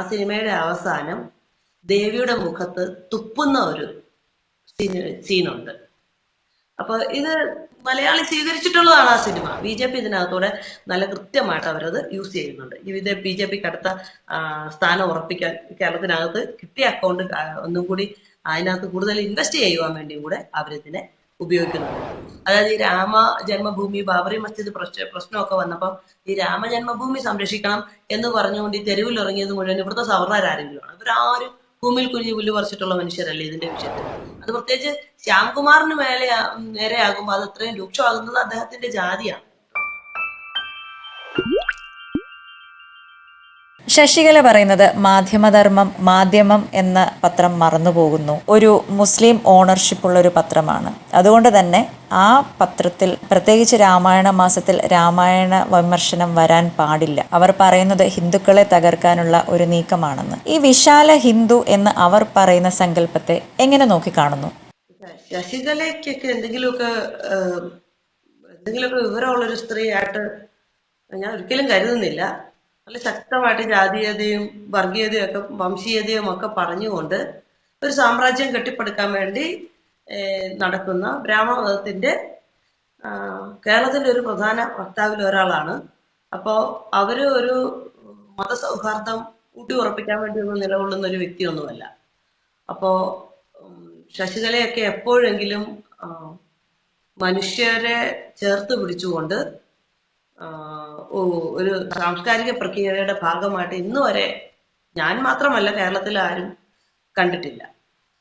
ആ സിനിമയുടെ അവസാനം ദേവിയുടെ മുഖത്ത് തുപ്പുന്ന ഒരു സീന് സീനുണ്ട്. അപ്പൊ ഇത് മലയാളി സ്വീകരിച്ചിട്ടുള്ളതാണ് ആ സിനിമ. ബി ജെ പി ഇതിനകത്തൂടെ നല്ല കൃത്യമായിട്ട് അവരത് യൂസ് ചെയ്യുന്നുണ്ട്. ഇത് ബി ജെ പിക്ക് അടുത്ത സ്ഥാനം ഉറപ്പിക്കാൻ കേരളത്തിനകത്ത് കിട്ടിയ അക്കൗണ്ട് ഒന്നും കൂടി അതിനകത്ത് കൂടുതൽ ഇൻവെസ്റ്റ് ചെയ്യുവാൻ വേണ്ടി കൂടെ അവരിതിനെ ഉപയോഗിക്കുന്നുണ്ട്. അതായത് ഈ രാമ ജന്മഭൂമി ബാബറി മസ്ജിദ് പ്രശ്ന പ്രശ്നമൊക്കെ വന്നപ്പോൾ ഈ രാമ ജന്മഭൂമി സംരക്ഷിക്കണം എന്ന് പറഞ്ഞുകൊണ്ട് ഈ തെരുവിൽ ഇറങ്ങിയത് മുഴുവൻ ഇവിടുത്തെ സവർണരാരെങ്കിലുമാണ് ഇവരാരും ഭൂമിയിൽ കുഞ്ഞു പുല്ല് പറിച്ചിട്ടുള്ള മനുഷ്യരല്ലേ ഇതിന്റെ വിഷയത്തിൽ. അത് പ്രത്യേകിച്ച് ശ്യാംകുമാറിന് മേലെ നേരെയാകുമ്പോൾ അത് അത്രയും രൂക്ഷമാകുന്നത് അദ്ദേഹത്തിന്റെ ജാതിയാണ്. ശശികല പറയുന്നത് മാധ്യമധർമ്മം മാധ്യമം എന്ന പത്രം മറന്നുപോകുന്നു. ഒരു മുസ്ലിം ഓണർഷിപ്പ് ഉള്ള ഒരു പത്രമാണ്. അതുകൊണ്ട് തന്നെ ആ പത്രത്തിൽ പ്രത്യേകിച്ച് രാമായണ മാസത്തിൽ രാമായണ വിമർശനം വരാൻ പാടില്ല. അവർ പറയുന്നത് ഹിന്ദുക്കളെ തകർക്കാനുള്ള ഒരു നീക്കമാണെന്ന്. ഈ വിശാല ഹിന്ദു എന്ന് അവർ പറയുന്ന സങ്കല്പത്തെ എങ്ങനെ നോക്കിക്കാണുന്നു? ശശികലയ്ക്കൊക്കെ എന്തെങ്കിലുമൊക്കെ എന്തെങ്കിലുമൊക്കെ വിവരമുള്ളൊരു സ്ത്രീയായിട്ട് ഞാൻ ഒരിക്കലും കരുതുന്നില്ല. നല്ല ശക്തമായിട്ട് ജാതീയതയും വർഗീയതയും ഒക്കെ വംശീയതയും ഒക്കെ പറഞ്ഞുകൊണ്ട് ഒരു സാമ്രാജ്യം കെട്ടിപ്പടുക്കാൻ വേണ്ടി നടക്കുന്ന ബ്രാഹ്മണ ആഹ്, കേരളത്തിന്റെ ഒരു പ്രധാന വക്താവിൽ ഒരാളാണ്. അപ്പോ അവർ ഒരു മതസൗഹാർദ്ദം ഊട്ടി ഉറപ്പിക്കാൻ വേണ്ടി ഒന്നും നിലകൊള്ളുന്ന ഒരു വ്യക്തിയൊന്നുമല്ല. അപ്പോ ശശികലയൊക്കെ എപ്പോഴെങ്കിലും മനുഷ്യരെ ചേർത്ത് പിടിച്ചുകൊണ്ട് ഒരു സാംസ്കാരിക പ്രക്രിയയുടെ ഭാഗമായിട്ട് ഇന്ന് വരെ ഞാൻ മാത്രമല്ല കേരളത്തിൽ ആരും കണ്ടിട്ടില്ല.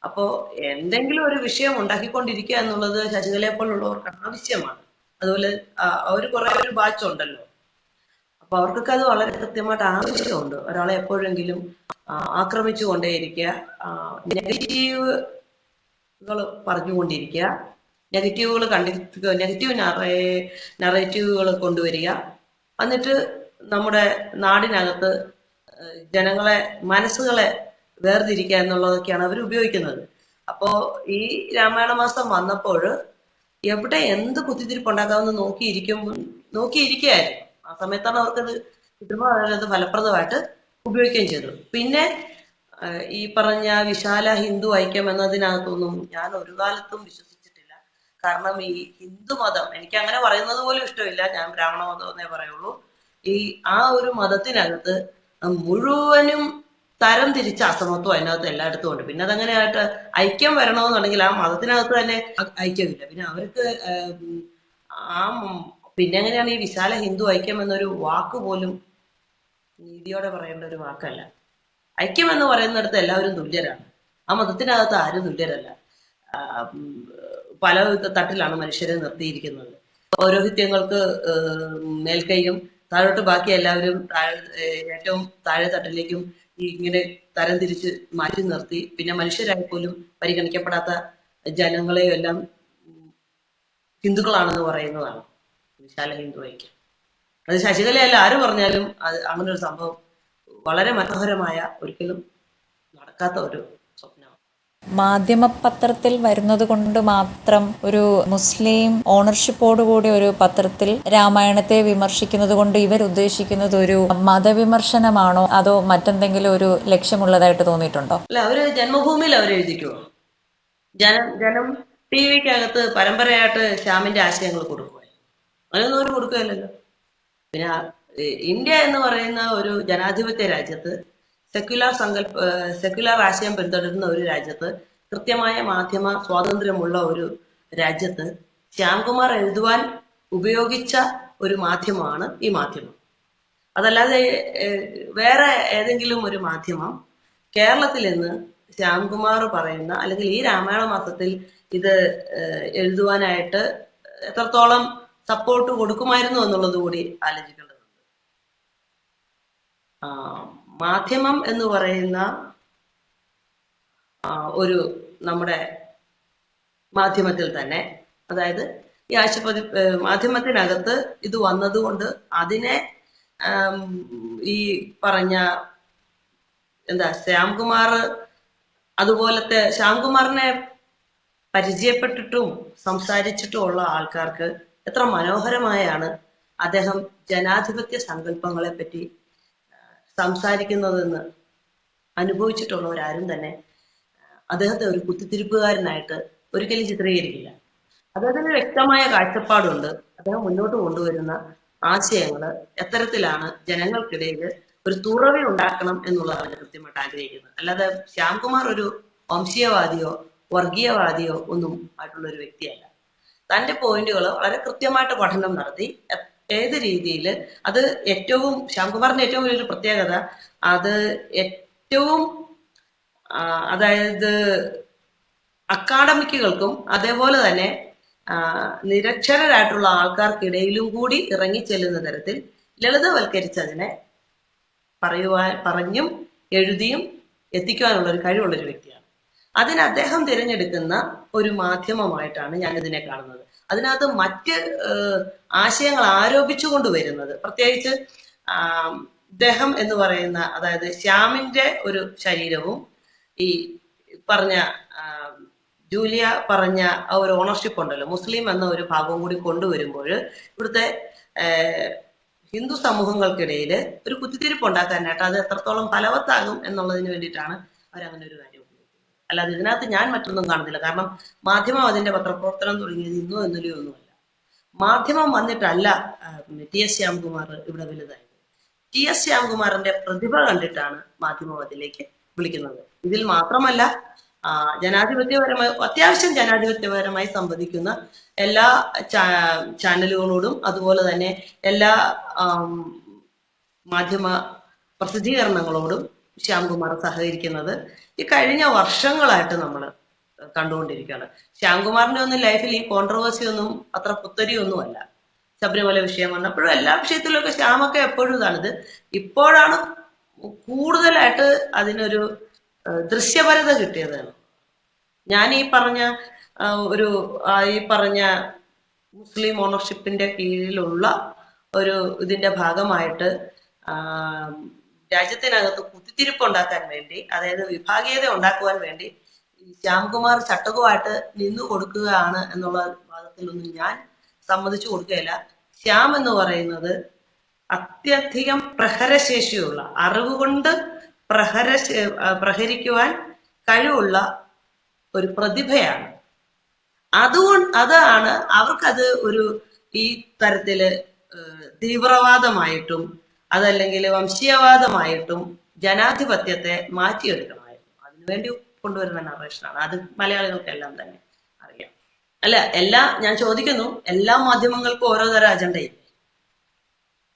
അപ്പോ എന്തെങ്കിലും ഒരു വിഷയം ഉണ്ടാക്കിക്കൊണ്ടിരിക്കുക എന്നുള്ളത് ശശികലയെ പോലുള്ളവർക്ക് ആവശ്യമാണ്. അതുപോലെ അവർ കുറെ ഒരു ബാച്ച് ഉണ്ടല്ലോ. അപ്പൊ അവർക്കൊക്കെ അത് വളരെ കൃത്യമായിട്ട് ആവശ്യമുണ്ട്. ഒരാളെ എപ്പോഴെങ്കിലും ആക്രമിച്ചു കൊണ്ടേയിരിക്കുക നെഗറ്റീവുകൾ പറഞ്ഞുകൊണ്ടിരിക്കുക നെഗറ്റീവുകൾ കണ്ടിരിക്കുക നെഗറ്റീവ് നറേ നറേറ്റീവുകൾ കൊണ്ടുവരിക എന്നിട്ട് നമ്മുടെ നാടിനകത്ത് ജനങ്ങളെ മനസ്സുകളെ വേർതിരിക്കുക എന്നുള്ളതൊക്കെയാണ് അവർ ഉപയോഗിക്കുന്നത്. അപ്പോ ഈ രാമായണ മാസം വന്നപ്പോൾ എവിടെ എന്ത് കുത്തിത്തിരിപ്പുണ്ടാക്കാമെന്ന് നോക്കിയിരിക്കും നോക്കിയിരിക്കുകയായിരുന്നു. ആ സമയത്താണ് അവർക്കത് കിട്ടുമ്പോൾ അവരത് ഫലപ്രദമായിട്ട് ഉപയോഗിക്കുകയും ചെയ്തു പിന്നെ ഈ പറഞ്ഞ വിശാല ഹിന്ദു ഐക്യം എന്നതിനകത്തൊന്നും ഞാൻ ഒരു കാലത്തും വിശ്വസിച്ചിട്ടില്ല. കാരണം ഈ ഹിന്ദു മതം എനിക്ക് അങ്ങനെ പറയുന്നത് പോലും ഇഷ്ടമില്ല. ഞാൻ ബ്രാഹ്മണ മതം എന്നേ പറയുള്ളൂ. ഈ ആ ഒരു മതത്തിനകത്ത് മുഴുവനും തരം തിരിച്ച അസമത്വം അതിനകത്ത് എല്ലായിടത്തും ഉണ്ട്. പിന്നെ അതങ്ങനെയായിട്ട് ഐക്യം വരണമെന്നുണ്ടെങ്കിൽ ആ മതത്തിനകത്ത് തന്നെ ഐക്യമില്ല. പിന്നെ അവർക്ക് ആം, പിന്നെ എങ്ങനെയാണ് ഈ വിശാല ഹിന്ദു ഐക്യം എന്നൊരു വാക്ക് പോലും നീതിയോടെ പറയേണ്ട ഒരു വാക്കല്ല. ഐക്യം എന്ന് പറയുന്നിടത്ത് എല്ലാവരും തുല്യരാണ്. ആ മതത്തിനകത്ത് ആരും തുല്യരല്ല. പല തട്ടിലാണ് മനുഷ്യരെ നിർത്തിയിരിക്കുന്നത്. പൗരോഹിത്യങ്ങൾക്ക് മേൽക്കൈയും താഴോട്ട് ബാക്കി എല്ലാവരും താഴെ ഏറ്റവും താഴെ തട്ടിലേക്കും ഇങ്ങനെ തരംതിരിച്ച് മാറ്റി നിർത്തി. പിന്നെ മനുഷ്യരായി പോലും പരിഗണിക്കപ്പെടാത്ത ജനങ്ങളെയും എല്ലാം ഹിന്ദുക്കളാണെന്ന് പറയുന്നതാണ് വിശാല ഹിന്ദു ഐക്യം. അത് ശശികലയല്ല ആര് പറഞ്ഞാലും അത് അങ്ങനെ ഒരു സംഭവം വളരെ മനോഹരമായ ഒരിക്കലും നടക്കാത്ത ഒരു മാധ്യമപത്രത്തിൽ വരുന്നത് കൊണ്ട് മാത്രം ഒരു മുസ്ലിം ഓണർഷിപ്പോട് കൂടി ഒരു പത്രത്തിൽ രാമായണത്തെ വിമർശിക്കുന്നത് കൊണ്ട് ഇവർ ഉദ്ദേശിക്കുന്നത് ഒരു മതവിമർശനമാണോ? അതോ മറ്റെന്തെങ്കിലും ഒരു ലക്ഷ്യമുള്ളതായിട്ട് തോന്നിയിട്ടുണ്ടോ? അല്ല അവർ ജന്മഭൂമിയിൽ അവർ എഴുതിക്കോ ജനം ജനം ടി വിക്കകത്ത് പരമ്പരയായിട്ട് ശ്യാമിന്റെ ആശയങ്ങൾ കൊടുക്കുകയാണ് അതൊന്നും അവർ കൊടുക്കുകയല്ലല്ലോ. പിന്നെ ഇന്ത്യ എന്ന് പറയുന്ന ഒരു ജനാധിപത്യ രാജ്യത്ത് സെക്യുലർ സങ്കല്പ സെക്യുലർ ആശയം പിന്തുടരുന്ന ഒരു രാജ്യത്ത് കൃത്യമായ മാധ്യമ സ്വാതന്ത്ര്യമുള്ള ഒരു രാജ്യത്ത് ശ്യാംകുമാർ എഴുതുവാൻ ഉപയോഗിച്ച ഒരു മാധ്യമമാണ് ഈ മാധ്യമം. അതല്ലാതെ വേറെ ഏതെങ്കിലും ഒരു മാധ്യമം കേരളത്തിൽ നിന്ന് ശ്യാംകുമാർ പറയുന്ന അല്ലെങ്കിൽ ഈ രാമായണ മാസത്തിൽ ഇത് എഴുതുവാനായിട്ട് എത്രത്തോളം സപ്പോർട്ട് കൊടുക്കുമായിരുന്നു എന്നുള്ളത് കൂടി ആലോചിക്കേണ്ടതുണ്ട്. ആ, മാധ്യമം എന്ന് പറയുന്ന ഒരു നമ്മുടെ മാധ്യമത്തിൽ തന്നെ. അതായത് ഈ ആശുപത്രി മാധ്യമത്തിനകത്ത് ഇത് വന്നതുകൊണ്ട് അതിനെ ഈ പറഞ്ഞ എന്താ ശ്യാംകുമാർ അതുപോലത്തെ ശ്യാംകുമാറിനെ പരിചയപ്പെട്ടിട്ടും സംസാരിച്ചിട്ടും ഉള്ള ആൾക്കാർക്ക് എത്ര മനോഹരമായാണ് അദ്ദേഹം ജനാധിപത്യ സങ്കല്പങ്ങളെ പറ്റി സംസാരിക്കുന്നതെന്ന് അനുഭവിച്ചിട്ടുള്ളവരാരും തന്നെ അദ്ദേഹത്തെ ഒരു കുത്തിത്തിരിപ്പുകാരനായിട്ട് ഒരിക്കലും ചിത്രീകരിക്കില്ല. അദ്ദേഹത്തിന് വ്യക്തമായ കാഴ്ചപ്പാടുണ്ട്. അദ്ദേഹം മുന്നോട്ട് കൊണ്ടുവരുന്ന ആശയങ്ങൾ എത്തരത്തിലാണ് ജനങ്ങൾക്കിടയിൽ ഒരു തുറവ ഉണ്ടാക്കണം എന്നുള്ളതാണ് കൃത്യമായിട്ട് ആഗ്രഹിക്കുന്നത്. അല്ലാതെ ശ്യാംകുമാർ ഒരു വംശീയവാദിയോ വർഗീയവാദിയോ ഒന്നും ആയിട്ടുള്ള ഒരു വ്യക്തിയല്ല. തന്റെ പോയിന്റുകൾ വളരെ കൃത്യമായിട്ട് പഠനം നടത്തി ഏത് രീതിയിൽ അത് ഏറ്റവും ശ്യാംകുമാറിന്റെ ഏറ്റവും വലിയൊരു പ്രത്യേകത അത് ഏറ്റവും അതായത് അക്കാഡമിക്കുകൾക്കും അതേപോലെ തന്നെ നിരക്ഷരായിട്ടുള്ള ആൾക്കാർക്കിടയിലും കൂടി ഇറങ്ങി ചെല്ലുന്ന തരത്തിൽ ലളിതവൽക്കരിച്ചതിനെ പറയുവാൻ പറഞ്ഞും എഴുതിയും എത്തിക്കുവാനുള്ള ഒരു കഴിവുള്ള ഒരു വ്യക്തിയാണ്. അതിന് അദ്ദേഹം തിരഞ്ഞെടുക്കുന്ന ഒരു മാധ്യമമായിട്ടാണ് ഞാൻ ഇതിനെ കാണുന്നത്. അതിനകത്ത് മറ്റ് ആശയങ്ങൾ ആരോപിച്ചുകൊണ്ട് വരുന്നത്. പ്രത്യേകിച്ച് ദേഹം എന്ന് പറയുന്ന അതായത് ശ്യാമിന്റെ ഒരു ശരീരവും ഈ പറഞ്ഞ ജൂലിയ പറഞ്ഞ ആ ഒരു ഓണർഷിപ്പ് ഉണ്ടല്ലോ. മുസ്ലിം എന്ന ഒരു ഭാഗവും കൂടി കൊണ്ടുവരുമ്പോൾ ഇവിടുത്തെ ഹിന്ദു സമൂഹങ്ങൾക്കിടയിൽ ഒരു കുത്തിത്തിരിപ്പ് ഉണ്ടാക്കാനായിട്ട് അത് എത്രത്തോളം ഫലവത്താകും എന്നുള്ളതിന് വേണ്ടിയിട്ടാണ് അവരങ്ങനെ ഒരു അല്ലാതെ ഇതിനകത്ത് ഞാൻ മറ്റൊന്നും കാണുന്നില്ല. കാരണം മാധ്യമം അതിന്റെ പത്രപ്രവർത്തനം തുടങ്ങിയത് ഇന്നോ ഇന്നലെയോ ഒന്നുമല്ല മാധ്യമം വന്നിട്ടല്ല ടി എസ് ശ്യാംകുമാർ ഇവിടെ വലുതായത്. ടി എസ് ശ്യാംകുമാറിന്റെ പ്രതിഭ കണ്ടിട്ടാണ് മാധ്യമം അതിലേക്ക് വിളിക്കുന്നത്. ഇതിൽ മാത്രമല്ല ജനാധിപത്യപരമായി അത്യാവശ്യം ജനാധിപത്യപരമായി സംവദിക്കുന്ന എല്ലാ ചാനലുകളോടും അതുപോലെ തന്നെ എല്ലാ മാധ്യമ പ്രസിദ്ധീകരണങ്ങളോടും ശ്യാംകുമാർ സഹകരിക്കുന്നത് ഈ കഴിഞ്ഞ വർഷങ്ങളായിട്ട് നമ്മൾ കണ്ടുകൊണ്ടിരിക്കുകയാണ്. ശ്യാംകുമാറിന്റെ ഒന്നും ലൈഫിൽ ഈ കോൺട്രവേഴ്സി ഒന്നും അത്ര പുത്തരിയൊന്നുമല്ല. ശബരിമല വിഷയം വന്നപ്പോഴും എല്ലാ വിഷയത്തിലൊക്കെ ശ്യാമൊക്കെ എപ്പോഴും ഇതാണിത് ഇപ്പോഴാണ് കൂടുതലായിട്ട് അതിനൊരു ദൃശ്യപരത കിട്ടിയതാണ് ഞാൻ ഈ പറഞ്ഞ ഒരു ഈ പറഞ്ഞ മുസ്ലിം ഓണർഷിപ്പിന്റെ കീഴിലുള്ള ഒരു ഇതിന്റെ ഭാഗമായിട്ട് രാജ്യത്തിനകത്ത് കുത്തിത്തിരിപ്പ് ഉണ്ടാക്കാൻ വേണ്ടി അതായത് വിഭാഗീയത ഉണ്ടാക്കുവാൻ വേണ്ടി ശ്യാംകുമാർ ചട്ടകുമായിട്ട് നിന്നു കൊടുക്കുകയാണ് എന്നുള്ള വാദത്തിലൊന്നും ഞാൻ സമ്മതിച്ചു കൊടുക്കുകയില്ല. ശ്യാം എന്ന് പറയുന്നത് അത്യധികം പ്രഹരശേഷിയുള്ള അറിവ് കൊണ്ട് പ്രഹര പ്രഹരിക്കുവാൻ കഴിവുള്ള ഒരു പ്രതിഭയാണ്. അതുകൊണ്ട് അതാണ് അവർക്കത് ഒരു ഈ തരത്തിൽ തീവ്രവാദമായിട്ടും അതല്ലെങ്കിൽ വംശീയവാദമായിട്ടും ജനാധിപത്യത്തെ മാറ്റിയെടുക്കണമായിരുന്നു. അതിനുവേണ്ടി കൊണ്ടുവരുന്ന നറേഷനാണ് അത് മലയാളികൾക്കെല്ലാം തന്നെ അറിയാം. അല്ല എല്ലാ ഞാൻ ചോദിക്കുന്നു എല്ലാ മാധ്യമങ്ങൾക്കും ഓരോ തരം അജണ്ടയില്ല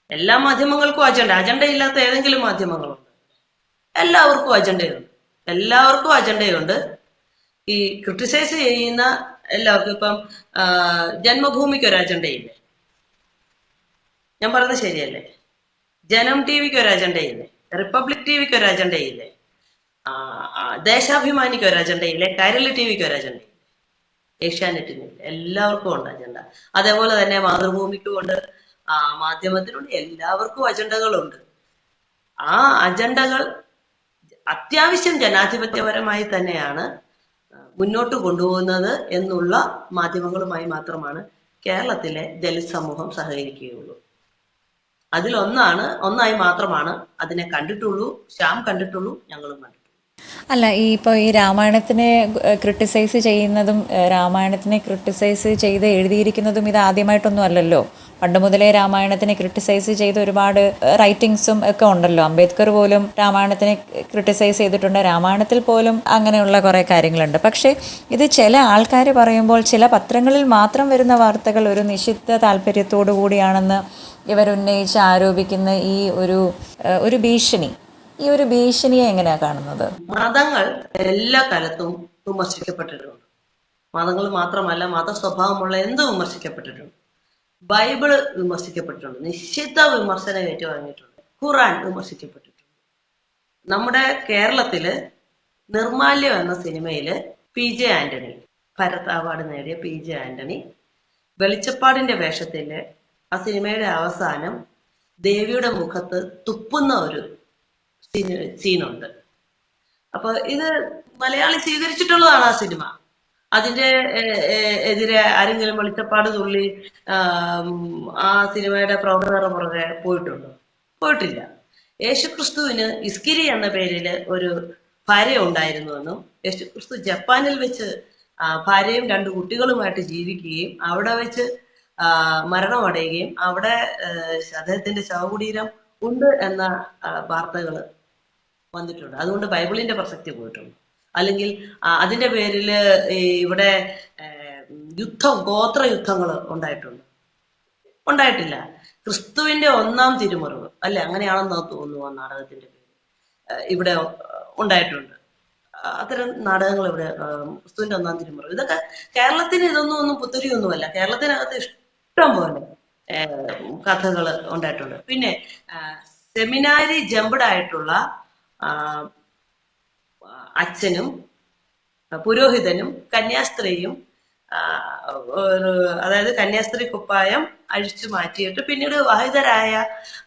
എല്ലാ മാധ്യമങ്ങൾക്കും അജണ്ട അജണ്ട ഇല്ലാത്ത ഏതെങ്കിലും മാധ്യമങ്ങളുണ്ട്? എല്ലാവർക്കും അജണ്ടയുണ്ട് എല്ലാവർക്കും അജണ്ടയുണ്ട് ഈ ക്രിട്ടിസൈസ് ചെയ്യുന്ന എല്ലാവർക്കും ഇപ്പം ജന്മഭൂമിക്ക് ഒരു അജണ്ടയില്ലേ ഞാൻ പറഞ്ഞത് ശരിയല്ലേ? ജനം ടി വിക്ക് ഒരു അജണ്ടയില്ലേ? റിപ്പബ്ലിക് ടി വിക്ക് ഒരു അജണ്ടയില്ലേ? ദേശാഭിമാനിക്ക് ഒരു അജണ്ടയില്ലേ? കൈരളി ടി വിക്ക് ഒരു അജണ്ടയില്ലേ? ഏഷ്യാനെറ്റിന് എല്ലാവർക്കും ഉണ്ട് അജണ്ട. അതേപോലെ തന്നെ മാതൃഭൂമിക്കും ഉണ്ട് മാധ്യമത്തിനുണ്ട് എല്ലാവർക്കും അജണ്ടകളുണ്ട്. ആ അജണ്ടകൾ അത്യാവശ്യം ജനാധിപത്യപരമായി തന്നെയാണ് മുന്നോട്ട് കൊണ്ടുപോകുന്നത് എന്നുള്ള മാധ്യമങ്ങളുമായി മാത്രമാണ് കേരളത്തിലെ ദലിത് സമൂഹം സഹകരിക്കുകയുള്ളൂ. അതിലൊന്നാണ് ഒന്നായി മാത്രമാണ് അതിനെ കണ്ടിട്ടുള്ളൂ ശ്യാം കണ്ടിട്ടുള്ളൂ ഞങ്ങളും കണ്ടിട്ടുള്ളൂ. അല്ല ഈ ഇപ്പോൾ ഈ രാമായണത്തിനെ ക്രിട്ടിസൈസ് ചെയ്യുന്നതും രാമായണത്തിനെ ക്രിട്ടിസൈസ് ചെയ്ത് എഴുതിയിരിക്കുന്നതും ഇത് ആദ്യമായിട്ടൊന്നും അല്ലല്ലോ. പണ്ട് മുതലേ രാമായണത്തിനെ ക്രിട്ടിസൈസ് ചെയ്ത ഒരുപാട് റൈറ്റിങ്സും ഒക്കെ ഉണ്ടല്ലോ. അംബേദ്കർ പോലും രാമായണത്തിനെ ക്രിട്ടിസൈസ് ചെയ്തിട്ടുണ്ട്. രാമായണത്തിൽ പോലും അങ്ങനെയുള്ള കുറേ കാര്യങ്ങളുണ്ട്. പക്ഷേ ഇത് ചില ആൾക്കാർ പറയുമ്പോൾ ചില പത്രങ്ങളിൽ മാത്രം വരുന്ന വാർത്തകൾ ഒരു നിഷിദ്ധ താല്പര്യത്തോടു കൂടിയാണെന്ന് ഇവരുന്നയിച്ച് ആരോപിക്കുന്ന ഈ ഒരു ഒരു ഭീഷണി. ഈ ഒരു ഭീഷണിയെ എങ്ങനെയാ കാണുന്നത്? മതങ്ങൾ എല്ലാ കാലത്തും വിമർശിക്കപ്പെട്ടിട്ടുണ്ട്. മതങ്ങൾ മാത്രമല്ല മത സ്വഭാവമുള്ള എന്തും വിമർശിക്കപ്പെട്ടിട്ടുണ്ട്. ബൈബിൾ വിമർശിക്കപ്പെട്ടിട്ടുണ്ട്. നിശ്ചിത വിമർശനം ഏറ്റുവാങ്ങിയിട്ടുണ്ട്. ഖുറാൻ വിമർശിക്കപ്പെട്ടിട്ടുണ്ട്. നമ്മുടെ കേരളത്തിൽ നിർമാല്യം എന്ന സിനിമയിൽ P J Antony Bharat award നേടിയ പി ജെ ആന്റണി വെളിച്ചപ്പാടിന്റെ വേഷത്തിൽ ആ സിനിമയുടെ അവസാനം ദേവിയുടെ മുഖത്ത് തുപ്പുന്ന ഒരു സീന് സീനുണ്ട്. അപ്പൊ ഇത് മലയാളി സ്വീകരിച്ചിട്ടുള്ളതാണ് ആ സിനിമ. അതിന്റെ എതിരെ ആരെങ്കിലും വെളിച്ചപ്പാട് തുള്ളി ആ സിനിമയുടെ പ്രവർത്തകരുടെ പുറകെ പോയിട്ടുണ്ടോ? പോയിട്ടില്ല. യേശുക്രിസ്തുവിന് ഇസ്കിരി എന്ന പേരിൽ ഒരു ഭാര്യ ഉണ്ടായിരുന്നുവെന്നും യേശുക്രിസ്തു ജപ്പാനിൽ വെച്ച് ഭാര്യയും രണ്ട് കുട്ടികളുമായിട്ട് ജീവിക്കുകയും അവിടെ വെച്ച് മരണമടയുകയും അവിടെ അദ്ദേഹത്തിന്റെ ശവകുടീരം ഉണ്ട് എന്ന വാർത്തകൾ വന്നിട്ടുണ്ട്. അതുകൊണ്ട് ബൈബിളിന്റെ പ്രസക്തി പോയിട്ടുണ്ട്. അല്ലെങ്കിൽ അതിന്റെ പേരിൽ ഇവിടെ യുദ്ധം ഗോത്ര യുദ്ധങ്ങൾ ഉണ്ടായിട്ടുണ്ട്. ഉണ്ടായിട്ടില്ല. ക്രിസ്തുവിന്റെ ഒന്നാം തിരുമുറിവ് അല്ലെ? അങ്ങനെയാണെന്ന് തോന്നുന്നു ആ നാടകത്തിന്റെ പേര്. ഇവിടെ ഉണ്ടായിട്ടുണ്ട്. അത്തരം നാടകങ്ങൾ ഇവിടെ ക്രിസ്തുവിന്റെ ഒന്നാം തിരുമുറിവ്. ഇതൊക്കെ കേരളത്തിന് ഇതൊന്നും ഒന്നും പുത്തരിയൊന്നുമല്ല. കേരളത്തിനകത്ത് ഇഷ്ടം പോലെ കഥകൾ ഉണ്ടായിട്ടുണ്ട്. പിന്നെ സെമിനാരി ജംപ്ഡ് ആയിട്ടുള്ള അച്ഛനും പുരോഹിതനും കന്യാസ്ത്രീയും അതായത് കന്യാസ്ത്രീ കുപ്പായം അഴിച്ചു മാറ്റിയിട്ട് പിന്നീട് വിവാഹിതരായ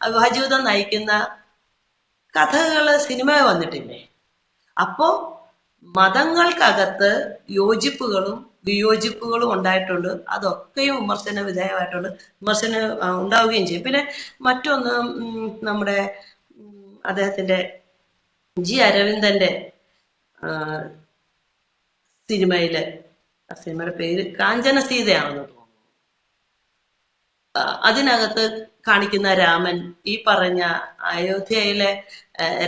വിവാഹജീവിതം നയിക്കുന്ന കഥകൾ സിനിമ വന്നിട്ടില്ലേ? അപ്പോ മതങ്ങൾക്കകത്ത് യോജിപ്പുകളും വിയോജിപ്പുകളും ഉണ്ടായിട്ടുണ്ട്. അതൊക്കെയും വിമർശന വിധേയമായിട്ടുണ്ട്. വിമർശനം ഉണ്ടാവുകയും ചെയ്യും. പിന്നെ മറ്റൊന്ന് നമ്മുടെ അദ്ദേഹത്തിന്റെ ജി അരവിന്ദന്റെ സിനിമയിലെ സിനിമയുടെ പേര് കാഞ്ചന സീതയാണെന്ന് തോന്നുന്നു. അതിനകത്ത് കാണിക്കുന്ന രാമൻ ഈ പറഞ്ഞ അയോധ്യയിലെ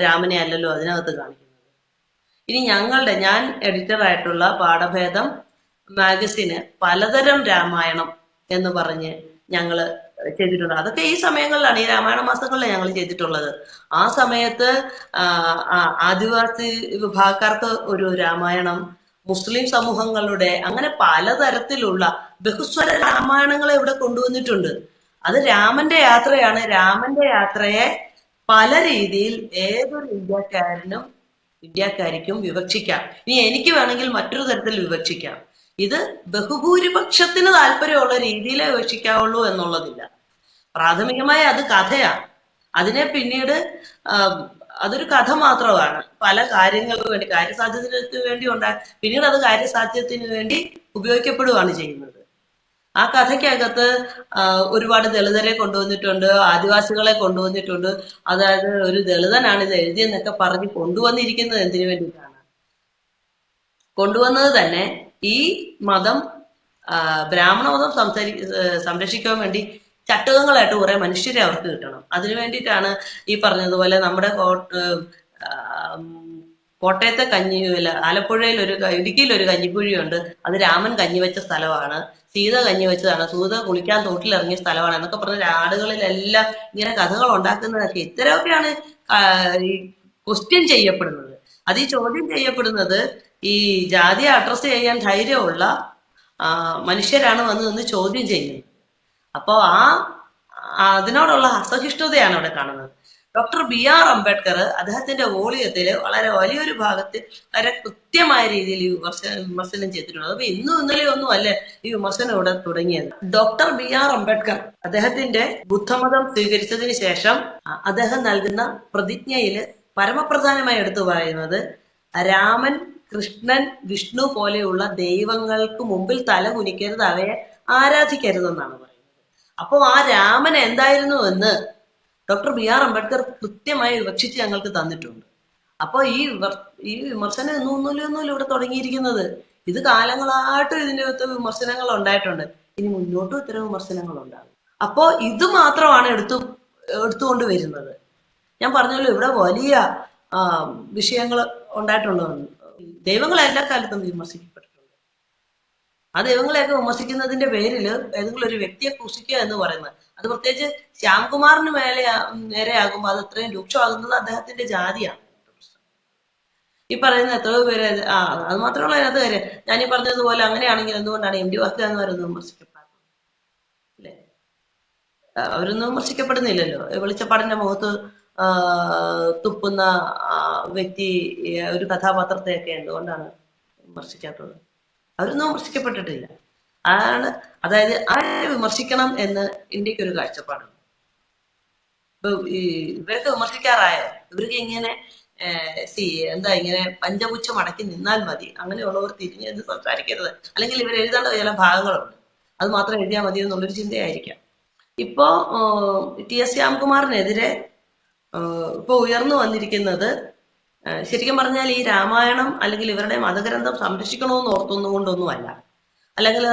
രാമനെ അല്ലല്ലോ അതിനകത്ത് കാണിക്കുന്നത്. ഇനി ഞങ്ങളുടെ ഞാൻ എഡിറ്റർ ആയിട്ടുള്ള പാഠഭേദം മാഗസിന് പലതരം രാമായണം എന്ന് പറഞ്ഞ് ഞങ്ങൾ ചെയ്തിട്ടുണ്ട്. അതൊക്കെ ഈ സമയങ്ങളിലാണ് ഈ രാമായണ മാസങ്ങളിലാണ് ഞങ്ങൾ ചെയ്തിട്ടുള്ളത്. ആ സമയത്ത് ആദിവാസി വിഭാഗക്കാർക്ക് ഒരു രാമായണം മുസ്ലിം സമൂഹങ്ങളുടെ അങ്ങനെ പലതരത്തിലുള്ള ബഹുസ്വര രാമായണങ്ങളെ ഇവിടെ കൊണ്ടുവന്നിട്ടുണ്ട്. അത് രാമന്റെ യാത്രയാണ്. രാമന്റെ യാത്രയെ പല രീതിയിൽ ഏതൊരു ഇന്ത്യക്കാരനും ഇന്ത്യക്കാരിക്കും വിവക്ഷിക്കാം. ഇനി എനിക്ക് വേണമെങ്കിൽ മറ്റൊരു തരത്തിൽ വിവക്ഷിക്കാം. ഇത് ബഹുഭൂരിപക്ഷത്തിന് താല്പര്യമുള്ള രീതിയിലേ വിവക്ഷിക്കാവുള്ളൂ എന്നുള്ളതില്ല. പ്രാഥമികമായി അത് കഥയാണ് അതിനെ പിന്നീട് അതൊരു കഥ മാത്രമാണ്. പല കാര്യങ്ങൾക്ക് വേണ്ടി കാര്യസാധ്യതയ്ക്ക് വേണ്ടി ഉണ്ടാ പിന്നീട് അത് കാര്യസാധ്യത്തിന് വേണ്ടി ഉപയോഗിക്കപ്പെടുകയാണ് ചെയ്യുന്നത്. ആ കഥയ്ക്കകത്ത് ഒരുപാട് ദളിതരെ കൊണ്ടുവന്നിട്ടുണ്ട് ആദിവാസികളെ കൊണ്ടുവന്നിട്ടുണ്ട്. അതായത് ഒരു ദളിതനാണ് ഇത് എഴുതിയെന്നൊക്കെ പറഞ്ഞ് കൊണ്ടുവന്നിരിക്കുന്നത് എന്തിനു വേണ്ടിയിട്ടാണ്? കൊണ്ടുവന്നത് തന്നെ ഈ മതം ബ്രാഹ്മണ മതം സംസാരി സംരക്ഷിക്കാൻ വേണ്ടി ചട്ടുകങ്ങളായിട്ട് കുറെ മനുഷ്യരെ അവർക്ക് കിട്ടണം. അതിനു വേണ്ടിയിട്ടാണ് ഈ പറഞ്ഞതുപോലെ നമ്മുടെ കോട്ടയത്തെ കഞ്ഞി ആലപ്പുഴയിൽ ഒരു ഇടുക്കിയിൽ ഒരു കഞ്ഞിക്കുഴിയുണ്ട്. അത് രാമൻ കഞ്ഞി വെച്ച സ്ഥലമാണ്. സീത കഞ്ഞി വെച്ചതാണ്. സൂത കുളിക്കാൻ തോട്ടിലിറങ്ങിയ സ്ഥലമാണ് എന്നൊക്കെ പറഞ്ഞ ആടുകളിലെല്ലാം ഇങ്ങനെ കഥകൾ ഉണ്ടാക്കുന്നതൊക്കെ ഇത്തരമൊക്കെയാണ് ക്വസ്റ്റ്യൻ ചെയ്യപ്പെടുന്നത്. അത് ഈ ചോദ്യം ചെയ്യപ്പെടുന്നത് ഈ ജാതിയെ അഡ്രസ്സ് ചെയ്യാൻ ധൈര്യമുള്ള മനുഷ്യരാണ് വന്ന് നിന്ന് ചോദ്യം ചെയ്യുന്നത്. അപ്പോ ആ അതിനോടുള്ള അസഹിഷ്ണുതയാണ് അവിടെ കാണുന്നത്. ഡോക്ടർ ബി ആർ അംബേദ്കർ അദ്ദേഹത്തിന്റെ വോളിയത്തിൽ വളരെ വലിയൊരു ഭാഗത്ത് വളരെ കൃത്യമായ രീതിയിൽ ഈ വിമർശനം വിമർശനം ചെയ്തിട്ടുണ്ട് അപ്പൊ ഇന്നും ഇന്നലെ ഒന്നും അല്ല ഈ വിമർശനം ഇവിടെ തുടങ്ങിയത്? ഡോക്ടർ ബി ആർ അംബേദ്കർ അദ്ദേഹത്തിന്റെ ബുദ്ധമതം സ്വീകരിച്ചതിന് ശേഷം അദ്ദേഹം നൽകുന്ന പ്രതിജ്ഞയിൽ പരമപ്രധാനമായി എടുത്തു പറയുന്നത് രാമൻ കൃഷ്ണൻ വിഷ്ണു പോലെയുള്ള ദൈവങ്ങൾക്ക് മുമ്പിൽ തല കുനിക്കരുത് അവയെ ആരാധിക്കരുതെന്നാണ് പറയുന്നത്. അപ്പോൾ ആ രാമൻ എന്തായിരുന്നു എന്ന് ഡോക്ടർ ബി ആർ അംബേദ്കർ കൃത്യമായി വിവക്ഷിച്ച് ഞങ്ങൾക്ക് തന്നിട്ടുണ്ട്. അപ്പോൾ ഈ ഈ വിമർശനം എന്നും ഒന്നുമില്ല ഇവിടെ തുടങ്ങിയിരിക്കുന്നത്. ഇത് കാലങ്ങളായിട്ട് അകത്ത് വിമർശനങ്ങൾ ഉണ്ടായിട്ടുണ്ട്. ഇനി മുന്നോട്ടും ഇത്തരം വിമർശനങ്ങൾ ഉണ്ടാകും. അപ്പോ ഇത് മാത്രമാണ് എടുത്തു എടുത്തുകൊണ്ട് വരുന്നത്. ഞാൻ പറഞ്ഞല്ലോ ഇവിടെ വലിയ വിഷയങ്ങൾ ഉണ്ടായിട്ടുള്ളത് ദൈവങ്ങൾ എല്ലാ കാലത്തും വിമർശിക്കപ്പെട്ടിട്ടുണ്ട്. ആ ദൈവങ്ങളെയൊക്കെ വിമർശിക്കുന്നതിന്റെ പേരിൽ ഏതെങ്കിലും ഒരു വ്യക്തിയെ ക്രൂശിക്കുക എന്ന് പറയുന്നത്. അത് പ്രത്യേകിച്ച് ശ്യാംകുമാറിന് മേലെ നേരെയാകുമ്പോൾ അത് അത്രയും രൂക്ഷമാകുന്നത് അദ്ദേഹത്തിന്റെ ജാതിയാണ്. ഈ പറയുന്ന എത്രയോ പേര് ആ അത് മാത്രമല്ല അതിനകത്ത് കാര്യം. ഞാൻ ഈ പറഞ്ഞതുപോലെ അങ്ങനെയാണെങ്കിൽ എന്തുകൊണ്ടാണ് എം ഡി വാസുദേവൻ എന്ന് വിമർശിക്കപ്പെടാത്തത്? അല്ലേ? അവരൊന്നും വിമർശിക്കപ്പെടുന്നില്ലല്ലോ. വെളിച്ചപ്പാടിന്റെ മുഖത്ത് തുപ്പുന്ന വ്യക്തി ഒരു കഥാപാത്രത്തെയൊക്കെ എന്തുകൊണ്ടാണ് വിമർശിക്കാത്തത്? അവരൊന്നും വിമർശിക്കപ്പെട്ടിട്ടില്ല. ആണ് അതായത് ആരെ വിമർശിക്കണം എന്ന് ഇന്ത്യയ്ക്ക് ഒരു കാഴ്ചപ്പാടുണ്ട്. ഇപ്പൊ ഇവരൊക്കെ വിമർശിക്കാറായോ? ഇവർക്ക് ഇങ്ങനെ സി എന്താ ഇങ്ങനെ പഞ്ചപുച്ഛം മടക്കി നിന്നാൽ മതി. അങ്ങനെയുള്ളവർ തിരിഞ്ഞ് എന്ന് സംസാരിക്കരുത്. അല്ലെങ്കിൽ ഇവർ എഴുതേണ്ട ചില ഭാഗങ്ങളുണ്ട്. അത് മാത്രം എഴുതിയാൽ മതി എന്നുള്ളൊരു ചിന്തയായിരിക്കാം. ഇപ്പോ ടി എസ് ശ്യാംകുമാറിനെതിരെ ഇപ്പൊ ഉയർന്നു വന്നിരിക്കുന്നത് ശരിക്കും പറഞ്ഞാൽ ഈ രാമായണം അല്ലെങ്കിൽ ഇവരുടെ മതഗ്രന്ഥം സംരക്ഷിക്കണമെന്ന് ഓർത്തൊന്നുകൊണ്ടൊന്നുമല്ല അല്ലെങ്കിൽ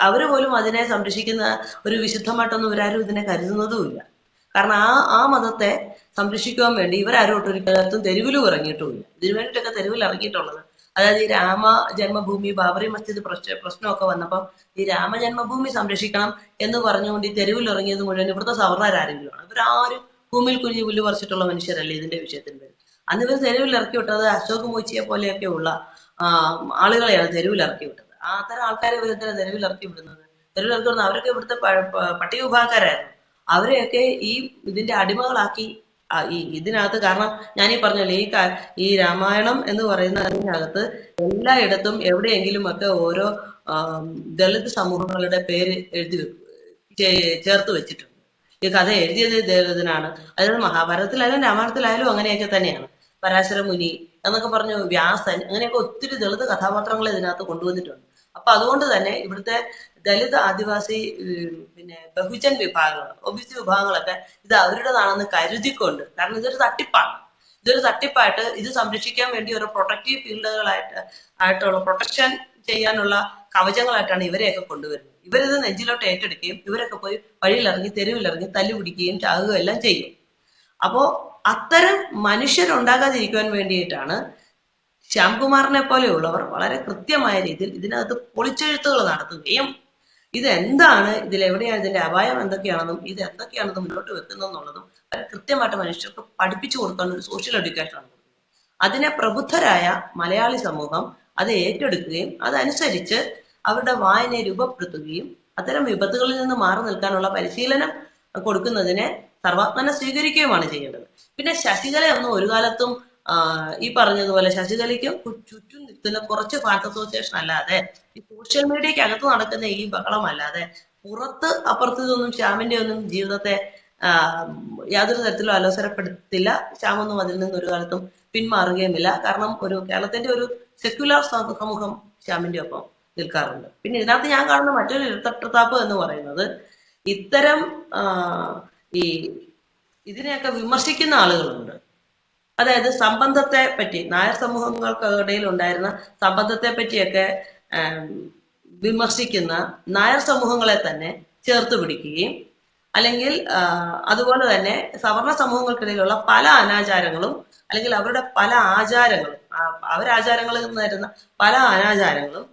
അവർ പോലും അതിനെ സംരക്ഷിക്കുന്ന ഒരു വിശുദ്ധമായിട്ടൊന്നും ഇവരാരും ഇതിനെ കരുതുന്നതുമില്ല. കാരണം ആ ആ മതത്തെ സംരക്ഷിക്കുവാൻ വേണ്ടി ഇവരാരും ഒട്ടൊരു കാലത്തും തെരുവിലും ഇറങ്ങിയിട്ടുമില്ല. ഇതിനു വേണ്ടിയിട്ടൊക്കെ തെരുവിൽ ഇറങ്ങിയിട്ടുള്ളത്. അതായത് ഈ രാമ ജന്മഭൂമി ബാബറി മസ്ജിദ് പ്രശ്ന പ്രശ്നമൊക്കെ വന്നപ്പം ഈ രാമജന്മഭൂമി സംരക്ഷിക്കണം എന്ന് പറഞ്ഞുകൊണ്ട് ഈ തെരുവിൽ ഇറങ്ങിയത് മുഴുവൻ ഇവിടുത്തെ സവർണരാരെങ്കിലുമാണ് ഇവരാരും ഭൂമിയിൽ കുഞ്ഞു പുല്ല് പറിച്ചിട്ടുള്ള മനുഷ്യരല്ലേ ഇതിന്റെ വിഷയത്തിൽ അന്ന് ഇവർ തെരുവിൽ ഇറക്കി വിട്ടത് അശോക് മൂച്ചിയെ പോലെയൊക്കെ ഉള്ള ആളുകളെയാണ് തെരുവിൽ ഇറക്കി വിട്ടത്. ആ അത്തരം ആൾക്കാരെ ഇവർ എന്തിനാണ് തെരുവിൽ ഇറക്കി വിടുന്നത്? തെരുവിൽ ഇറക്കി വിടുന്നത് അവരൊക്കെ ഇവിടുത്തെ പട്ടിക വിഭാഗക്കാരായിരുന്നു. അവരെയൊക്കെ ഈ ഇതിന്റെ അടിമകളാക്കി ഈ ഇതിനകത്ത് കാരണം ഞാൻ ഈ പറഞ്ഞല്ലോ ഈ ഈ രാമായണം എന്ന് പറയുന്ന അതിനകത്ത് എല്ലായിടത്തും എവിടെയെങ്കിലും ഒക്കെ ഓരോ ദളിത് സമൂഹങ്ങളുടെ പേര് എഴുതി ചേർത്ത് വെച്ചിട്ടുണ്ട്. ഈ കഥ എഴുതിയത് ദേവതനാണ് അതായത് മഹാഭാരതത്തിലായാലും രാമായണത്തിലായാലും അങ്ങനെയൊക്കെ തന്നെയാണ്. പരാശര മുനി എന്നൊക്കെ പറഞ്ഞു വ്യാസൻ അങ്ങനെയൊക്കെ ഒത്തിരി ദളിത് കഥാപാത്രങ്ങൾ ഇതിനകത്ത് കൊണ്ടുവന്നിട്ടുണ്ട്. അപ്പൊ അതുകൊണ്ട് തന്നെ ഇവിടുത്തെ ദളിത് ആദിവാസി പിന്നെ ബഹുജൻ വിഭാഗങ്ങൾ ഒ ബി സി വിഭാഗങ്ങളൊക്കെ ഇത് അവരുടേതാണെന്ന് കരുതിക്കൊണ്ട് കാരണം ഇതൊരു തട്ടിപ്പാണ്. ഇതൊരു തട്ടിപ്പായിട്ട് ഇത് സംരക്ഷിക്കാൻ വേണ്ടി ഒരു പ്രൊട്ടക്റ്റീവ് ഫീൽഡുകളായിട്ട് ആയിട്ടുള്ള പ്രൊട്ടക്ഷൻ ചെയ്യാനുള്ള കവചങ്ങളായിട്ടാണ് ഇവരെയൊക്കെ കൊണ്ടുവരുന്നത്. ഇവരിത് നെഞ്ചിലോട്ട് ഏറ്റെടുക്കുകയും ഇവരൊക്കെ പോയി വഴിയിലിറങ്ങി തെരുവിലിറങ്ങി തല്ലു പിടിക്കുകയും ചാകുകയും എല്ലാം ചെയ്യും. അപ്പോ അത്തരം മനുഷ്യരുണ്ടാകാതിരിക്കുവാൻ വേണ്ടിയിട്ടാണ് ശ്യാംകുമാറിനെ പോലെയുള്ളവർ വളരെ കൃത്യമായ രീതിയിൽ ഇതിനകത്ത് പൊളിച്ചെഴുത്തുകൾ നടത്തുകയും ഇതെന്താണ് ഇതിൽ എവിടെയാണ് ഇതിന്റെ അപായം എന്തൊക്കെയാണെന്നും ഇത് എന്തൊക്കെയാണെന്നും മുന്നോട്ട് വെക്കുന്നതെന്നുള്ളതും വളരെ കൃത്യമായിട്ട് മനുഷ്യർക്ക് പഠിപ്പിച്ചു കൊടുക്കാൻ ഒരു സോഷ്യൽ എഡ്യൂക്കേഷൻ ആണ് അതിനെ പ്രബുദ്ധരായ മലയാളി സമൂഹം അത് ഏറ്റെടുക്കുകയും അതനുസരിച്ച് അവരുടെ വായനയെ രൂപപ്പെടുത്തുകയും അത്തരം വിപത്തുകളിൽ നിന്ന് മാറി നിൽക്കാനുള്ള പരിശീലനം കൊടുക്കുന്നതിനെ സർവാത്മന സ്വീകരിക്കുകയുമാണ് ചെയ്യേണ്ടത്. പിന്നെ ശശികല ഒന്നും ഒരു കാലത്തും ഈ പറഞ്ഞതുപോലെ ശശികലയ്ക്ക് ചുറ്റും നിൽക്കുന്ന കുറച്ച് ഫാൻസ് അസോസിയേഷൻ അല്ലാതെ ഈ സോഷ്യൽ മീഡിയക്ക് അകത്ത് നടക്കുന്ന ഈ ബഹളം അല്ലാതെ പുറത്ത് അപ്പുറത്ത് ഇതൊന്നും ശ്യാമിന്റെ ഒന്നും ജീവിതത്തെ യാതൊരു തരത്തിലും അലോസരപ്പെടുത്തില്ല. ശ്യാമൊന്നും അതിൽ നിന്ന് ഒരു കാലത്തും പിന്മാറുകയുമില്ല. കാരണം ഒരു കേരളത്തിന്റെ ഒരു സെക്യുലർ സമൂഹം ശ്യാമിന്റെ ഒപ്പം. നിൽക്കാറുണ്ട്. പിന്നെ ഇതിനകത്ത് ഞാൻ കാണുന്ന മറ്റൊരു ഇരട്ടത്താപ്പ് എന്ന് പറയുന്നത് ഇത്തരം ഈ ഇതിനെയൊക്കെ വിമർശിക്കുന്ന ആളുകളുണ്ട്. അതായത് സംബന്ധത്തെ പറ്റി നായർ സമൂഹങ്ങൾക്കിടയിൽ ഉണ്ടായിരുന്ന സംബന്ധത്തെ പറ്റിയൊക്കെ വിമർശിക്കുന്ന നായർ സമൂഹങ്ങളെ തന്നെ ചേർത്ത് പിടിക്കുകയും അല്ലെങ്കിൽ അതുപോലെ തന്നെ സവർണ സമൂഹങ്ങൾക്കിടയിലുള്ള പല അനാചാരങ്ങളും അല്ലെങ്കിൽ അവരുടെ പല ആചാരങ്ങളും അവരാചാരങ്ങളിൽ നിന്ന് വരുന്ന പല അനാചാരങ്ങളും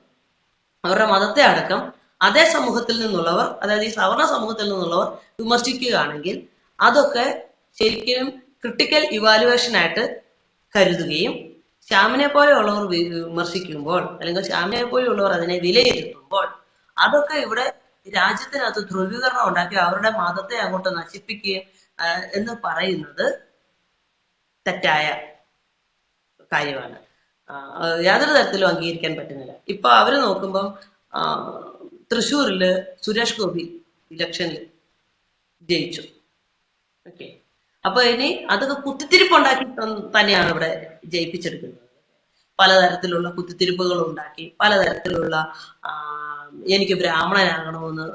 അവരുടെ മതത്തെ അടക്കം അതേ സമൂഹത്തിൽ നിന്നുള്ളവർ അതായത് ഈ സവർണ സമൂഹത്തിൽ നിന്നുള്ളവർ വിമർശിക്കുകയാണെങ്കിൽ അതൊക്കെ ശരിക്കും ക്രിട്ടിക്കൽ ഇവാലുവേഷൻ ആയിട്ട് കരുതുകയും ശ്യാമിനെ പോലെയുള്ളവർ വിമർശിക്കുമ്പോൾ അല്ലെങ്കിൽ ശ്യാമിനെ പോലെയുള്ളവർ അതിനെ വിലയിരുത്തുമ്പോൾ അതൊക്കെ ഇവിടെ രാജ്യത്തിനകത്ത് ധ്രുവീകരണം ഉണ്ടാക്കി അവരുടെ മതത്തെ അങ്ങോട്ട് നശിപ്പിക്കുകയും എന്ന് പറയുന്നത് തെറ്റായ കാര്യമാണ്. യാതൊരു തരത്തിലും അംഗീകരിക്കാൻ പറ്റുന്നില്ല. ഇപ്പൊ അവർ നോക്കുമ്പം തൃശ്ശൂരിൽ സുരേഷ് ഗോപി ഇലക്ഷനിൽ ജയിച്ചു. ഓക്കെ. അപ്പൊ ഇനി അതൊക്കെ കുത്തിത്തിരിപ്പുണ്ടാക്കി ഉണ്ടാക്കി തന്നെയാണ് ഇവിടെ ജയിപ്പിച്ചെടുക്കുന്നത്. പലതരത്തിലുള്ള കുത്തിത്തിരിപ്പുകൾ ഉണ്ടാക്കി പലതരത്തിലുള്ള എനിക്ക് ബ്രാഹ്മണനാകണമെന്ന്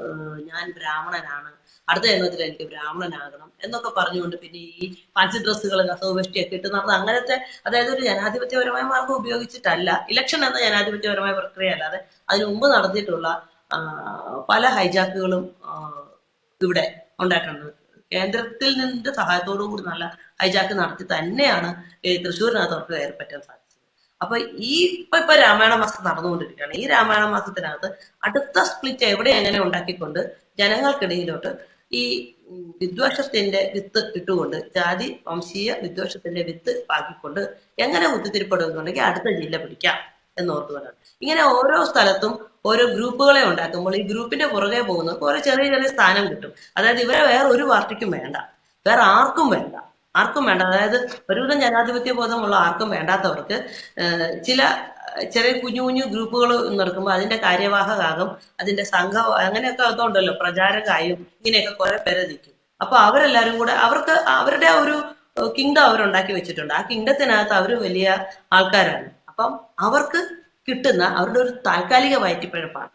ഞാൻ ബ്രാഹ്മണനാണ് അടുത്ത ജന്മത്തിൽ എനിക്ക് ബ്രാഹ്മണനാകണം എന്നൊക്കെ പറഞ്ഞുകൊണ്ട് പിന്നെ ഈ ഫാൻസി ഡ്രസ്സുകൾ കസവുവെഷ്ടിയൊക്കെ ഇട്ട് അങ്ങനത്തെ അതായത് ഒരു ജനാധിപത്യപരമായ മാർഗം ഉപയോഗിച്ചിട്ടല്ല. ഇലക്ഷൻ എന്ന ജനാധിപത്യപരമായ പ്രക്രിയ അല്ലാതെ അതിനു മുമ്പ് നടത്തിയിട്ടുള്ള പല ഹൈജാക്കുകളും ഇവിടെ ഉണ്ടായിട്ടുണ്ട്. കേന്ദ്രത്തിൽ നിന്റെ സഹായത്തോടു കൂടി നല്ല ഹൈജാക്ക് നടത്തി തന്നെയാണ് ഈ തൃശ്ശൂരിനകത്ത് അവർക്ക് കയറി പറ്റാൻ സാധിച്ചത്. അപ്പൊ ഈ ഇപ്പൊ ഇപ്പൊ രാമായണ മാസം നടന്നുകൊണ്ടിരിക്കുകയാണ്. ഈ രാമായണ മാസത്തിനകത്ത് അടുത്ത സ്പ്ലിറ്റ് എവിടെ എങ്ങനെ ഉണ്ടാക്കിക്കൊണ്ട് ജനങ്ങൾക്കിടയിലോട്ട് ഈ വിദ്വേഷത്തിന്റെ വിത്ത് ഇട്ടുകൊണ്ട് ജാതി വംശീയ വിദ്വേഷത്തിന്റെ വിത്ത് പാകിക്കൊണ്ട് എങ്ങനെ കുത്തിത്തിരിപ്പെടുന്നുണ്ടെങ്കിൽ അടുത്ത ജില്ല പിടിക്കാം എന്നോർത്തുകൊണ്ടാണ് ഇങ്ങനെ ഓരോ സ്ഥലത്തും ഓരോ ഗ്രൂപ്പുകളെ ഉണ്ടാക്കുമ്പോൾ ഈ ഗ്രൂപ്പിന്റെ പുറകെ പോകുന്നവർക്ക് ഓരോ ചെറിയ ചെറിയ സ്ഥാനം കിട്ടും. അതായത് ഇവരെ വേറെ ഒരു പാർട്ടിക്കും വേണ്ട. വേറെ ആർക്കും വേണ്ട. ആർക്കും വേണ്ട. അതായത് ഒരുവിധം ജനാധിപത്യ ബോധമുള്ള ആർക്കും വേണ്ടാത്തവർക്ക് ചില ചെറിയ കുഞ്ഞു കുഞ്ഞു ഗ്രൂപ്പുകൾ നടക്കുമ്പോൾ അതിന്റെ കാര്യവാഹകാകും അതിന്റെ സംഘം അങ്ങനെയൊക്കെ അതുണ്ടല്ലോ പ്രചാരകായും ഇങ്ങനെയൊക്കെ കുറെ പേരെ നിൽക്കും. അപ്പൊ അവരെല്ലാരും കൂടെ അവർക്ക് അവരുടെ ഒരു കിങ്ഡം അവരുണ്ടാക്കി വെച്ചിട്ടുണ്ട്. ആ കിങ്ഡത്തിനകത്ത് അവർ വലിയ ആൾക്കാരാണ്. അപ്പം അവർക്ക് കിട്ടുന്ന അവരുടെ ഒരു താൽക്കാലിക വയറ്റിപ്പഴപ്പാണ്.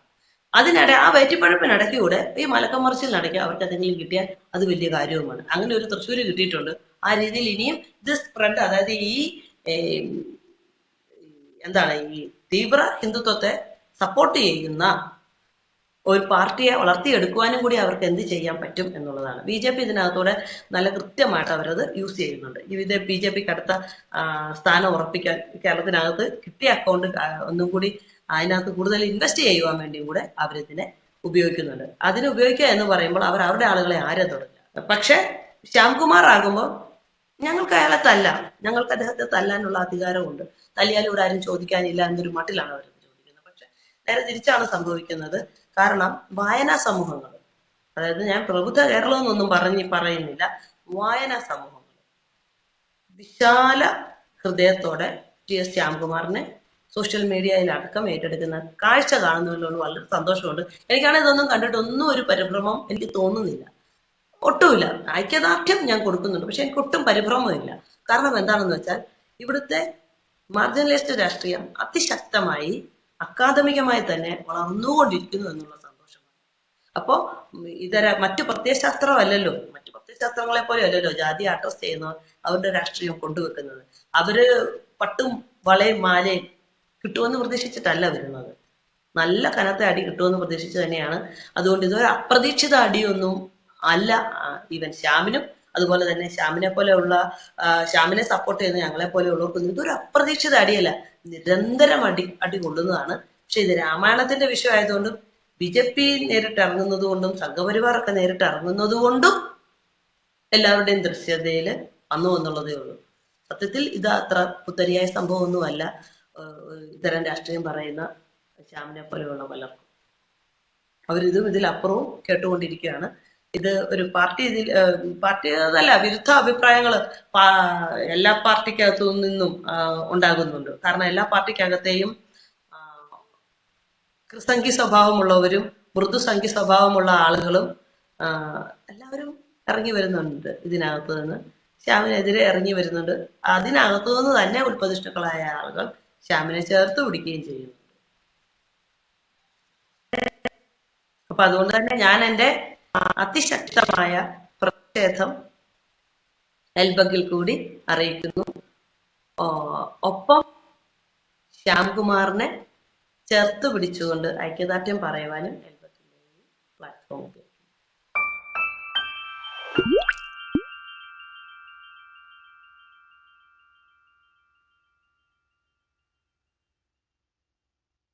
അതിനിടെ ആ വയറ്റിപ്പഴപ്പിനിടയ്ക്കൂടെ ഈ മലക്കമറിച്ചിൽ നടക്കുക അവർക്ക് എന്തെങ്കിലും കിട്ടിയാൽ അത് വലിയ കാര്യവുമാണ്. അങ്ങനെ ഒരു തൃശ്ശൂര് കിട്ടിയിട്ടുണ്ട്. ആ രീതിയിൽ ഇനിയും ഇത് സ്പ്രെഡ് അതായത് ഈ എന്താണ് ഈ തീവ്ര ഹിന്ദുത്വത്തെ സപ്പോർട്ട് ചെയ്യുന്ന ഒരു പാർട്ടിയെ വളർത്തിയെടുക്കുവാനും കൂടി അവർക്ക് എന്ത് ചെയ്യാൻ പറ്റും എന്നുള്ളതാണ്. ബി ജെ പി ഇതിനകത്തൂടെ നല്ല കൃത്യമായിട്ട് അവരത് യൂസ് ചെയ്യുന്നുണ്ട്. ഇത് ബി ജെ പിക്ക് അടുത്ത സ്ഥാനം ഉറപ്പിക്കാൻ കേരളത്തിനകത്ത് കിട്ടിയ അക്കൗണ്ട് ഒന്നും കൂടി അതിനകത്ത് കൂടുതൽ ഇൻവെസ്റ്റ് ചെയ്യുവാൻ വേണ്ടിയും കൂടെ അവരിതിനെ ഉപയോഗിക്കുന്നുണ്ട്. അതിന് ഉപയോഗിക്കുക എന്ന് പറയുമ്പോൾ അവർ അവരുടെ ആളുകളെ ആരെ തുടങ്ങുക പക്ഷെ ശ്യാംകുമാർ ആകുമ്പോൾ ഞങ്ങൾക്ക് അയാളെ തല്ലാം. ഞങ്ങൾക്ക് അദ്ദേഹത്തെ തല്ലാനുള്ള അധികാരമുണ്ട്. തല്ലിയാലും ഇവിടെ ആരും ചോദിക്കാനില്ല എന്നൊരു മട്ടിലാണ് അവർ ചോദിക്കുന്നത്. പക്ഷെ നേരെ തിരിച്ചാണ് സംഭവിക്കുന്നത്. കാരണം വായനാ സമൂഹങ്ങൾ അതായത് ഞാൻ പ്രബുദ്ധ കേരളം എന്നൊന്നും പറഞ്ഞ് പറയുന്നില്ല വായനാ സമൂഹങ്ങൾ. വിശാല ഹൃദയത്തോടെ ടി എസ് ശ്യാംകുമാറിനെ സോഷ്യൽ മീഡിയയിൽ അടക്കം ഏറ്റെടുക്കുന്ന കാഴ്ച കാണുന്നതിലുള്ള വളരെ സന്തോഷമുണ്ട്. എനിക്കാണെങ്കിൽ ഇതൊന്നും കണ്ടിട്ട് ഒന്നും ഒരു പരിഭ്രമം എനിക്ക് തോന്നുന്നില്ല. ഒട്ടുമില്ല. ഐക്യദാർഢ്യം ഞാൻ കൊടുക്കുന്നുണ്ട്. പക്ഷെ എനിക്ക് ഒട്ടും പരിഭ്രമമില്ല. കാരണം എന്താണെന്ന് വെച്ചാൽ ഇവിടുത്തെ മാർജിനലൈസ്ഡ് രാഷ്ട്രീയം അതിശക്തമായി അക്കാദമികമായി തന്നെ വളർന്നുകൊണ്ടിരിക്കുന്നു എന്നുള്ള സന്തോഷമാണ് അപ്പോ ഇതര മറ്റു പ്രത്യയശാസ്ത്രമല്ലല്ലോ. മറ്റു പ്രത്യയശാസ്ത്രങ്ങളെ പോലെ അല്ലല്ലോ ജാതി അഡ്രസ് ചെയ്യുന്നവർ അവരുടെ രാഷ്ട്രീയം കൊണ്ടുവെക്കുന്നത്. അവർ പട്ടും വളയും മാലയും കിട്ടുമെന്ന് പ്രതീക്ഷിച്ചിട്ടല്ല വരുന്നത്. നല്ല കനത്ത അടി കിട്ടുമെന്ന് പ്രതീക്ഷിച്ച് തന്നെയാണ്. അതുകൊണ്ട് ഇതൊരു അപ്രതീക്ഷിത അടിയൊന്നും അല്ല. ഈവൻ ശ്യാമിനും അതുപോലെ തന്നെ ശ്യാമിനെ പോലെയുള്ള ശ്യാമിനെ സപ്പോർട്ട് ചെയ്യുന്ന ഞങ്ങളെ പോലെയുള്ളവർക്കൊന്നും ഇതൊരു അപ്രതീക്ഷിത അടിയല്ല. നിരന്തരം അടി അടി കൊള്ളുന്നതാണ്. പക്ഷെ ഇത് രാമായണത്തിന്റെ വിഷയമായതുകൊണ്ടും ബി ജെ പി നേരിട്ട് ഇറങ്ങുന്നത് കൊണ്ടും സംഘപരിവാറൊക്കെ നേരിട്ട് ഇറങ്ങുന്നത് കൊണ്ടും എല്ലാവരുടെയും ദൃശ്യതയിൽ വന്നു എന്നുള്ളതേ ഉള്ളൂ. സത്യത്തിൽ ഇത് അത്ര പുത്തരിയായ സംഭവമൊന്നുമല്ല. ഇത്തരം രാഷ്ട്രീയം പറയുന്ന ശ്യാമിനെ പോലെയുള്ള പലർക്കും. അവരിതും ഇതിലപ്പുറവും കേട്ടുകൊണ്ടിരിക്കുകയാണ്. ഇത് ഒരു പാർട്ടി ഇതിൽ പാർട്ടി അതല്ല വിരുദ്ധ അഭിപ്രായങ്ങൾ എല്ലാ പാർട്ടിക്കകത്തു നിന്നും ഉണ്ടാകുന്നുണ്ട്. കാരണം എല്ലാ പാർട്ടിക്കകത്തെയും കൃസംഖി സ്വഭാവമുള്ളവരും മൃദുസംഖ്യ സ്വഭാവമുള്ള ആളുകളും എല്ലാവരും ഇറങ്ങി വരുന്നുണ്ട് ഇതിനകത്ത് നിന്ന്. ശ്യാമിനെതിരെ ഇറങ്ങി വരുന്നുണ്ട്. അതിനകത്തു നിന്ന് തന്നെ ഉൽപ്പതിഷ്ണുക്കളായ ആളുകൾ ശ്യാമിനെ ചേർത്ത് പിടിക്കുകയും ചെയ്യുന്നു അപ്പൊ അതുകൊണ്ട് തന്നെ ഞാൻ എന്റെ അതിശക്തമായ പ്രതിഷേധം എൽബഗിൽ കൂടി അറിയിക്കുന്നു. ഒപ്പം ശ്യാംകുമാറിനെ ചേർത്ത് പിടിച്ചുകൊണ്ട് ഐക്യദാർഢ്യം പറയുവാനും എൽബഗിന്റെ പ്ലാറ്റ്ഫോം ഉപയോഗിക്കുന്നു.